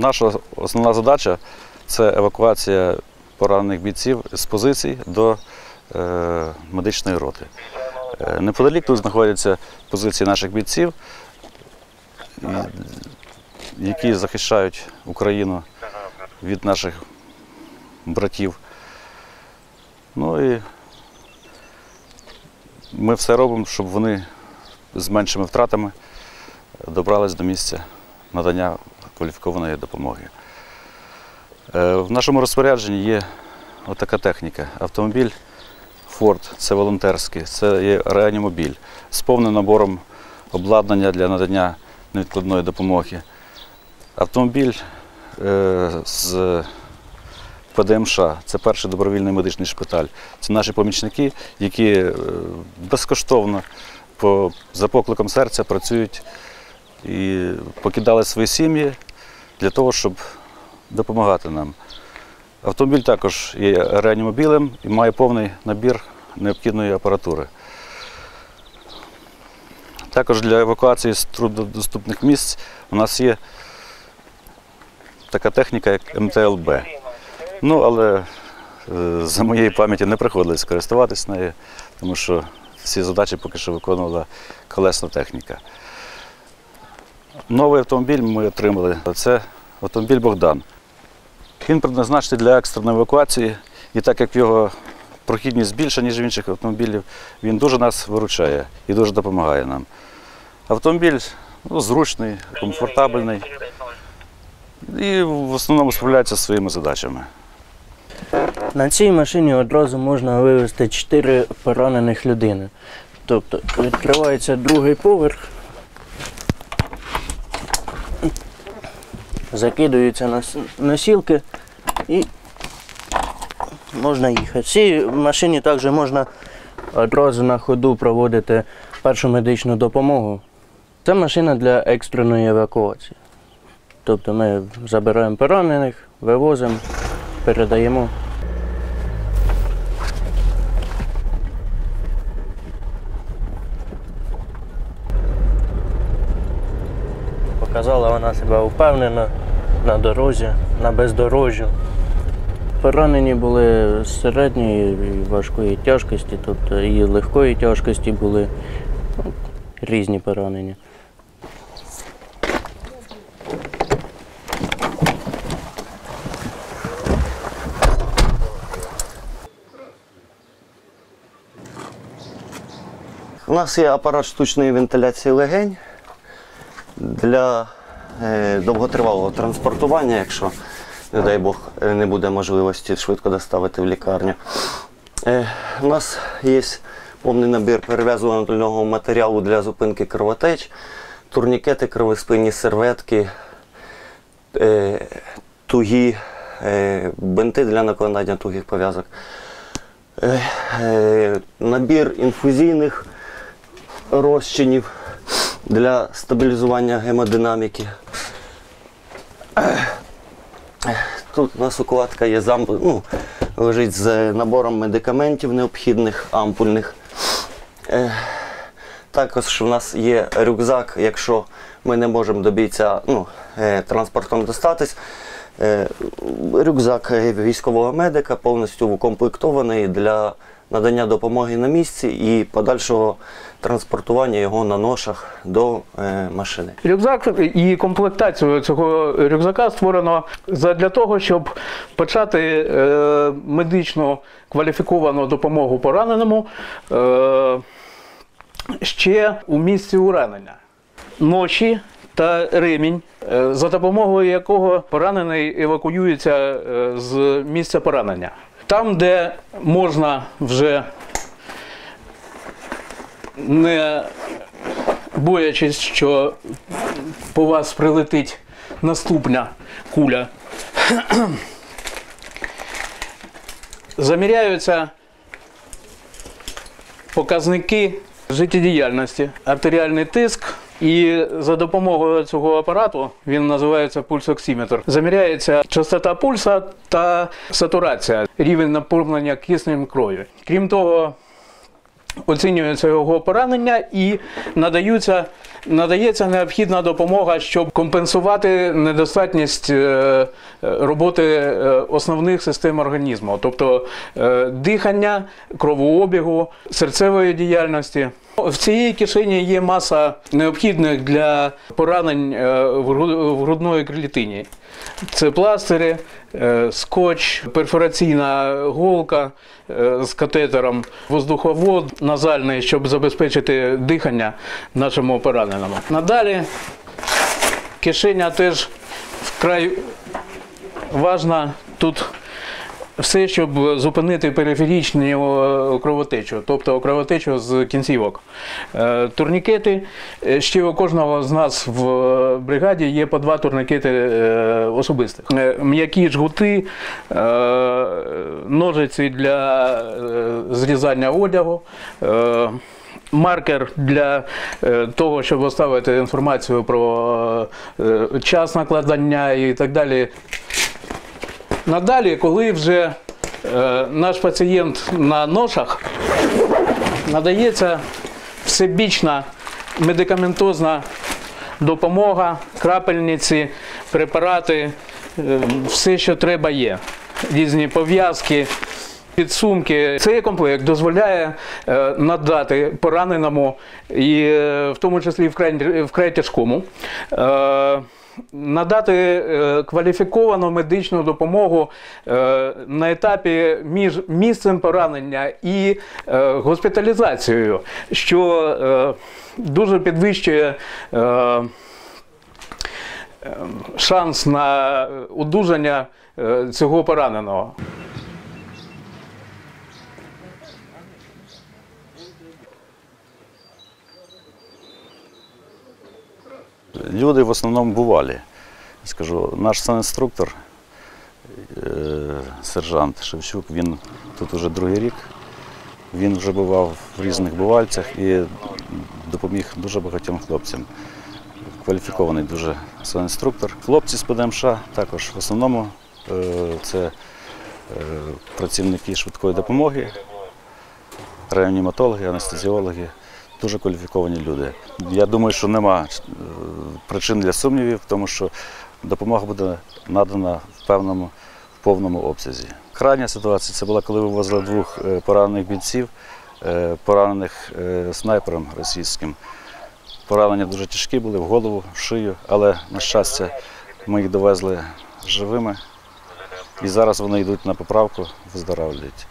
Наша основна задача це евакуація поранених бійців з позицій до е, медичної роти. Е, неподалік тут знаходяться позиції наших бійців, які захищають Україну від наших братів. Ну і ми все робимо, щоб вони з меншими втратами добрались до місця надання кваліфікованої допомоги. Е, В нашому розпорядженні є отака техніка. Автомобіль Ford, це волонтерський, це є реанімобіль з повним набором обладнання для надання невідкладної допомоги. Автомобіль е, з ПДМШ, це перший добровільний медичний шпиталь. Це наші помічники, які е, безкоштовно за покликом серця працюють і покидали свої сім'ї для того, щоб допомагати нам. Автомобіль також є реанімобілем і має повний набір необхідної апаратури. Також для евакуації з труднодоступних місць у нас є така техніка, як МТЛБ. Ну, але е, за моєї пам'яті не приходилось користуватись нею, тому що всі задачі поки що виконувала колесна техніка. Новий автомобіль ми отримали. Це автомобіль Богдан. Він предназначений для екстреної евакуації, і так як його прохідність більша, ніж в інших автомобілів, він дуже нас виручає і дуже допомагає нам. Автомобіль ну, зручний, комфортабельний і в основному справляється зі своїми задачами. На цій машині одразу можна вивезти 4 поранених людини. Тобто відкривається другий поверх, закидуються на носілки і можна їхати. В цій машині також можна одразу на ходу проводити першу медичну допомогу. Це машина для екстреної евакуації. Тобто ми забираємо поранених, вивозимо, передаємо. Показала вона себе впевнено на дорозі, на бездорожжю. Поранені були середньої і важкої тяжкості, тобто і легкої тяжкості були ну, різні поранення. У нас є апарат штучної вентиляції легень для е, довготривалого транспортування, якщо, не дай Бог, не буде можливості швидко доставити в лікарню. Е, у нас є повний набір перев'язувального матеріалу для зупинки кровотеч, турнікети, кровоспинні серветки, е, тугі бинти для накладання тугих пов'язок. Набір інфузійних розчинів для стабілізування гемодинаміки. Тут у нас укладка є замп... ну, лежить з набором медикаментів необхідних, ампульних. Е, Також в нас є рюкзак, якщо ми не можемо до бійця ну, е, транспортом достатись. Е, Рюкзак військового медика повністю укомплектований для надання допомоги на місці і подальшого транспортування його на ношах до е, машини. Рюкзак і комплектацію цього рюкзака створено для того, щоб почати е, медично кваліфіковану допомогу пораненому е, ще у місці уранення. Ночі та ремінь, за допомогою якого поранений евакуюється з місця поранення. Там, де можна вже не боячись, що по вас прилетить наступна куля. Заміряються показники життєдіяльності, артеріальний тиск. І за допомогою цього апарату він називається пульсоксиметр. Заміряється частота пульса та сатурація, рівень наповнення киснем крові. Крім того, оцінюється його поранення і надаються надається необхідна допомога, щоб компенсувати недостатність е, роботи е, основних систем організму, тобто е, дихання, кровообігу, серцевої діяльності. В цій кишені є маса необхідних для поранень е, в грудної клітині. Це пластири, е, скотч, перфораційна голка е, з катетером, воздуховод назальний, щоб забезпечити дихання нашому пораненому. Надалі кишеня теж вкрай важна тут. Все, щоб зупинити периферічну кровотечу, тобто кровотечу з кінцівок. Е, Турнікети. Е, Ще у кожного з нас в е, бригаді є по два турнікети е, особистих. Е, М'які жгути, е, ножиці для е, зрізання одягу. е, Маркер для е, того, щоб оставити інформацію про е, час накладання і так далі. Надалі, коли вже е, наш пацієнт на ношах, надається всебічна медикаментозна допомога, крапельниці, препарати, е, все, що треба є. Різні пов'язки, підсумки. Цей комплект дозволяє е, надати пораненому, і е, в тому числі вкрай, вкрай тяжкому. Надати е, кваліфіковану медичну допомогу е, на етапі між місцем поранення і е, госпіталізацією, що дуже підвищує е, е, шанс на одужання цього пораненого. Люди в основному бувалі. Скажу, наш санінструктор, е, сержант Шевчук, він тут уже другий рік. Він вже бував в різних бувальцях і допоміг дуже багатьом хлопцям. Кваліфікований дуже санінструктор. Хлопці з ПДМШ також в основному е, це е, працівники швидкої допомоги, реаніматологи, анестезіологи, дуже кваліфіковані люди. Я думаю, що нема е, причин для сумнівів, тому що допомога буде надана в певному в повному обсязі. Крайня ситуація це була, коли вивозили двох е, поранених бійців, е, поранених снайпером російським. Поранення дуже тяжкі були в голову, в шию, але на щастя ми їх довезли живими. І зараз вони йдуть на поправку, виздоравлюють.